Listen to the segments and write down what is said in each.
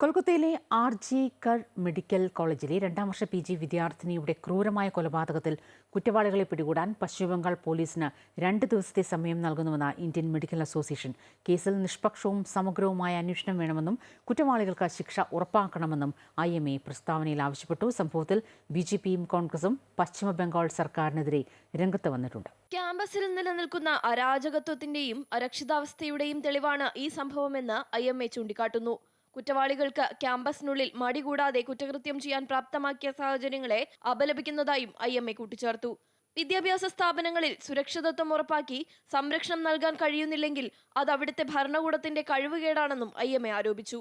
കൊൽക്കത്തയിലെ R G കർ medical കോളേജിലെ രണ്ടാം വർഷ പി ജി വിദ്യാർത്ഥിനിയുടെ ക്രൂരമായ കൊലപാതകത്തിൽ കുറ്റവാളികളെ പിടികൂടാൻ പശ്ചിമബംഗാൾ പോലീസിന് രണ്ട് ദിവസത്തെ സമയം നൽകുന്നുവെന്ന് ഇന്ത്യൻ മെഡിക്കൽ അസോസിയേഷൻ. കേസിൽ നിഷ്പക്ഷവും സമഗ്രവുമായ അന്വേഷണം വേണമെന്നും കുറ്റവാളികൾക്ക് ശിക്ഷ ഉറപ്പാക്കണമെന്നും ഐ എം എ പ്രസ്താവനയിൽ ആവശ്യപ്പെട്ടു. സംഭവത്തിൽ ബി ജെ പിയും കോൺഗ്രസും പശ്ചിമബംഗാൾ സർക്കാരിനെതിരെ രംഗത്ത് വന്നിട്ടുണ്ട്. ക്യാമ്പസിൽ നിലനിൽക്കുന്ന അരാജകത്വത്തിന്റെയും അരക്ഷിതാവസ്ഥയുടെയും തെളിവാണ് ഈ സംഭവമെന്ന് ഐ എം എ ചൂണ്ടിക്കാട്ടുന്നു. കുറ്റവാളികൾക്ക് ക്യാമ്പസിനുള്ളിൽ മടി കൂടാതെ കുറ്റകൃത്യം ചെയ്യാൻ പ്രാപ്തമാക്കിയ സാഹചര്യങ്ങളെ അപലപിക്കുന്നതായും ഐ എം എ കൂട്ടിച്ചേർത്തു. വിദ്യാഭ്യാസ സ്ഥാപനങ്ങളിൽ സുരക്ഷിതത്വം ഉറപ്പാക്കി സംരക്ഷണം നൽകാൻ കഴിയുന്നില്ലെങ്കിൽ അത് അവിടുത്തെ ഭരണകൂടത്തിന്റെ കഴിവുകേടാണെന്നും ഐ എം എ ആരോപിച്ചു.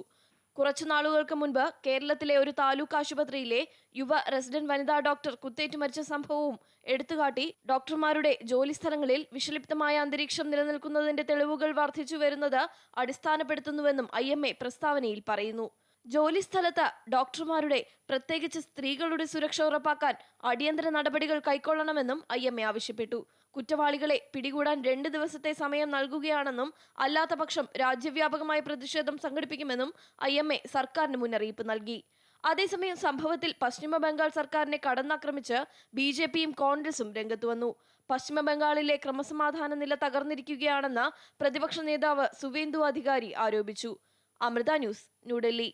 കുറച്ചു നാളുകൾക്ക് മുൻപ് കേരളത്തിലെ ഒരു താലൂക്ക് ആശുപത്രിയിലെ യുവ റെസിഡന്റ് വനിതാ ഡോക്ടർ കുത്തേറ്റ് മരിച്ച സംഭവവും എടുത്തുകാട്ടി ഡോക്ടർമാരുടെ ജോലിസ്ഥലങ്ങളിൽ വിഷലിപ്തമായ അന്തരീക്ഷം നിലനിൽക്കുന്നതിന്റെ തെളിവുകൾ വർദ്ധിച്ചു വരുന്നത് അടിസ്ഥാനപ്പെടുത്തുന്നുവെന്നും ഐ എം എ പ്രസ്താവനയിൽ പറയുന്നു. ജോലിസ്ഥലത്ത് ഡോക്ടർമാരുടെ പ്രത്യേകിച്ച് സ്ത്രീകളുടെ സുരക്ഷ ഉറപ്പാക്കാൻ അടിയന്തര നടപടികൾ കൈക്കൊള്ളണമെന്നും ഐ എം എ ആവശ്യപ്പെട്ടു. കുറ്റവാളികളെ പിടികൂടാൻ രണ്ട് ദിവസത്തെ സമയം നൽകുകയാണെന്നും അല്ലാത്തപക്ഷം രാജ്യവ്യാപകമായ പ്രതിഷേധം സംഘടിപ്പിക്കുമെന്നും ഐ എം എ സർക്കാരിന് മുന്നറിയിപ്പ് നൽകി. അതേസമയം സംഭവത്തിൽ പശ്ചിമ ബംഗാൾ സർക്കാരിനെ കടന്നാക്രമിച്ച് ബി ജെ പിയും കോൺഗ്രസും രംഗത്ത് വന്നു. പശ്ചിമ ബംഗാളിലെ ക്രമസമാധാന നില തകർന്നിരിക്കുകയാണെന്ന് പ്രതിപക്ഷ നേതാവ് സുവേന്ദു അധികാരി ആരോപിച്ചു. അമൃത ന്യൂസ് ന്യൂഡൽഹി.